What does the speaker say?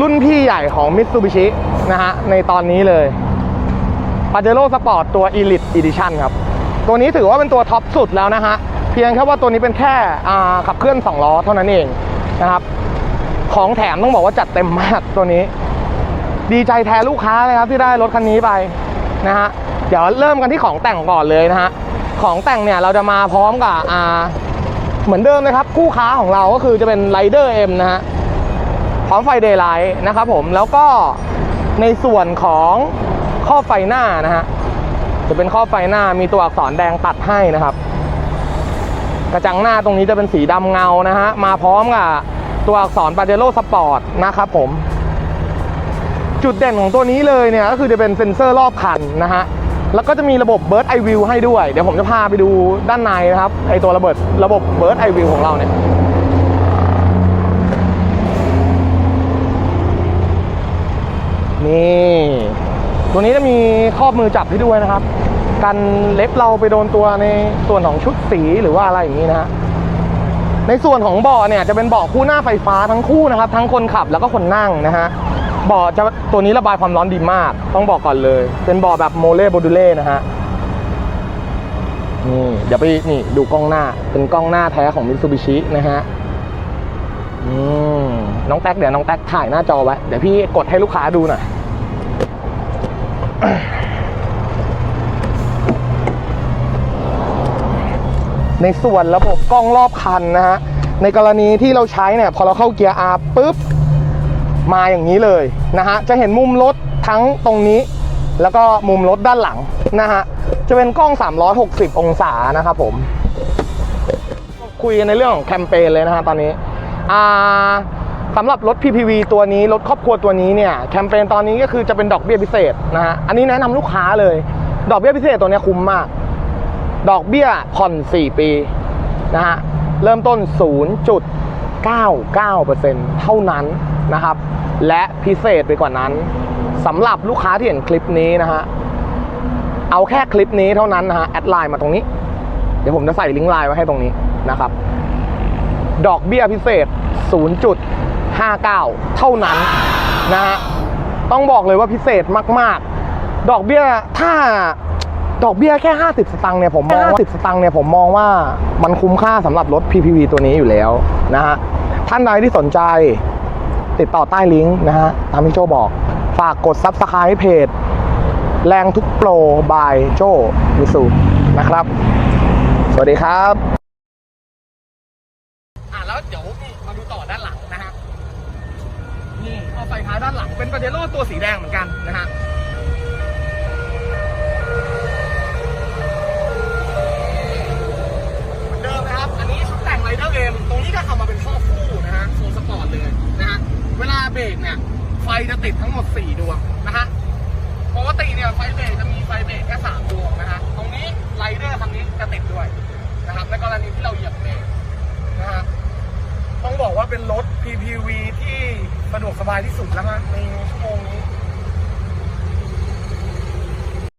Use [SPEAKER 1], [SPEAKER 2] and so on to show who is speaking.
[SPEAKER 1] รุ่นพี่ใหญ่ของ Mitsubishi นะฮะ ในตอนนี้เลย Pajero Sport ตัว Elite Edition ครับ ตัวนี้ถือว่าเป็นตัวท็อปสุดแล้วนะฮะ เพียงแค่ว่าตัวนี้เป็นแค่ขับเคลื่อน 2 ล้อเท่านั้นเองนะครับ ของแถมต้องบอกว่าจัดเต็มมากตัวนี้ ดีใจแทนลูกค้าเลยครับที่ได้รถคันนี้ไปนะฮะ เดี๋ยวเริ่มกันที่ของแต่งก่อนเลยนะฮะ ของแต่งเนี่ยเราจะมาพร้อมกับเหมือนเดิมเลยครับ คู่ค้าของเราก็คือจะเป็น Rider M นะฮะ พร้อมไฟเดย์ไลท์นะครับผมแล้วก็ในส่วนของข้อไฟหน้านะฮะจะเป็นข้อไฟหน้ามีตัวอักษรแดงตัดให้นะครับ กระจังหน้าตรงนี้จะเป็นสีดำเงานะฮะมาพร้อมกับตัวอักษร p a j e r o Sport นะครับผม จุดเด่นของตัวนี้เลยเนี่ยก็คือจะเป็นเซ็นเซอร์รอบคันนะฮะแล้วก็จะมีระบบ Bird Eye View ให้ด้วย เดี๋ยวผมจะพาไปดูด้านในนะครับไอตัวระเบิดระบบ Bird Eye View ของเราเนี่ย นี่ ตัวนี้จะมีครอบมือจับให้ด้วยนะครับ กันเล็บเราไปโดนตัวในส่วนของชุดสีหรือว่าอะไรอย่างนี้นะฮะในส่วนของเบาะเนี่ยจะเป็นเบาะคู่หน้าไฟฟ้าทั้งคู่นะครับ ทั้งคนขับแล้วก็คนนั่งนะฮะเบาะจะตัวนี้ระบายความร้อนดีมาก ต้องบอกก่อนเลย เป็นเบาะแบบโมเลโบดูเล่นะฮะนี่เดี๋ยวไปนี่ดูกล้องหน้า เป็นกล้องหน้าแท้ของมิ t ซูบิชินะฮะอืมน้องแท็กเดี๋ยวน้องแท็กถ่ายหน้าจอไว้ เดี๋ยวพี่กดให้ลูกค้าดูหน่อย ในส่วนระบบกล้องรอบคันนะฮะ ในกรณีที่เราใช้เนี่ยพอเราเข้าเกียร์ R ปุ๊บ มาอย่างนี้เลยนะฮะ จะเห็นมุมรถทั้งตรงนี้ แล้วก็มุมรถด้านหลังนะฮะ จะเป็นกล้อง 360 องศานะครับผม คุยกันในเรื่องของแคมเปญเลยนะฮะตอนนี้อ่า สำหรับรถ PPV ตัวนี้ รถครอบครัวตัวนี้เนี่ยแคมเปญตอนนี้ก็คือจะเป็นดอกเบี้ยพิเศษนะฮะอันนี้แนะนำลูกค้าเลย ดอกเบี้ยพิเศษตัวนี้คุ้มมาก ดอกเบี้ยผ่อน 4 ปีนะฮะเริ่มต้น 0.99%เท่านั้นนะครับ และพิเศษไปกว่านั้นสำหรับลูกค้าที่เห็นคลิปนี้นะฮะเอาแค่คลิปนี้เท่านั้นนะฮะแอดไลน์มาตรงนี้ เดี๋ยวผมจะใส่ลิงก์ไลน์ไว้ให้ตรงนี้นะครับ ดอกเบี้ยพิเศษ 0.59 เท่านั้นนะฮะต้องบอกเลยว่าพิเศษมาก ๆ ดอกเบี้ยถ้าดอกเบี้ยแค่ 50 สตางค์เนี่ยผมมองว่า50 สตางค์เนี่ยผมมองว่ามันคุ้มค่าสำหรับรถ PPV ตัวนี้อยู่แล้วนะฮะท่านใดที่สนใจติดต่อใต้ลิงก์นะฮะตามที่โจบอก ฝากกด Subscribe เพจ แรงทุกโปรบายโจมิสูนะครับ สวัสดีครับ อะแล้วเดี๋ยวนี่มาดูต่อด้านหลังนะฮะ นี่เอาไฟท้ายด้านหลังเป็นปาเจโร่ตัวสีแดงเหมือนกันนะฮะเดิมนะครับ อันนี้ชุดแต่งไรเดอร์เอ็มตรงนี้ก็ทำมาเป็นข้อคู่นะฮะโซนสปอร์ตเลยนะฮะเวลาเบรกเนี่ยไฟจะติดทั้งหมด 4 ดวงนะฮะปกติเนี่ยไฟเบรกจะมีไฟเบรกแค่3ดวงนะฮะตรงนี้ไรเดอร์คันนี้จะติดด้วยนะครับในกรณีที่เราเหยียบเบรกนะฮะต้องบอกว่าเป็นรถ PPV ที่ สะดวกสบายที่สุดแล้วฮะในชั่วโมงนี้